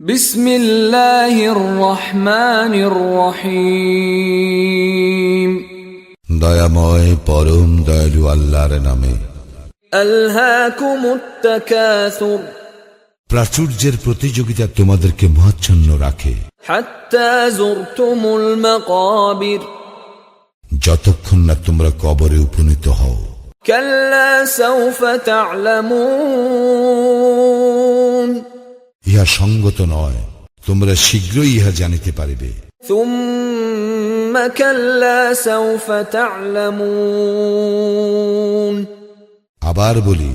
بسم الله الرحمن الرحيم দয়াময় পরম দয়ালু আল্লাহর নামে ألهاكم التكاثر প্রাচুর্যের প্রতিযোগিতা তোমাদেরকে মহাচ্ছন্ন রাখে حتى زرتم المقابر যতক্ষণ না তোমরা কবরে উপনীত হও كلا سوف تعلمون ইহা সঙ্গত নয় তোমরা শীঘ্রই ইহা জানিতে পারিবে। আবার বলি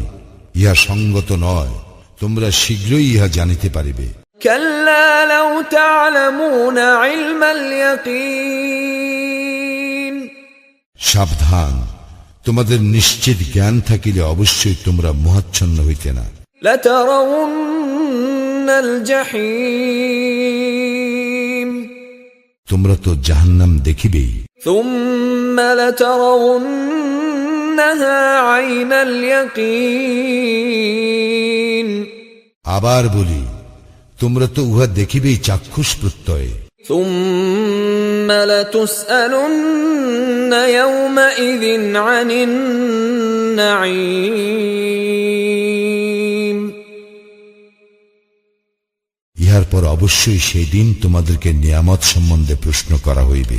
ইহা সঙ্গত নয় তোমরা শীঘ্রই ইহা জানিতে পারিবে। সাবধান তোমাদের নিশ্চিত জ্ঞান থাকিলে অবশ্যই তোমরা মহাচ্ছন্ন হইতে না। তোমরা তো জাহান্নাম দেখিবেই ثم لترونها عين اليقين আবার বলি তোমরা তো উহা দেখিবেই চাক্ষুষ প্রত্যয়ে ثم لتسألن يومئذ عن النعيم ইহার পর অবশ্যই সেই দিন তোমাদেরকে নিয়ামত সম্বন্ধে প্রশ্ন করা হইবে।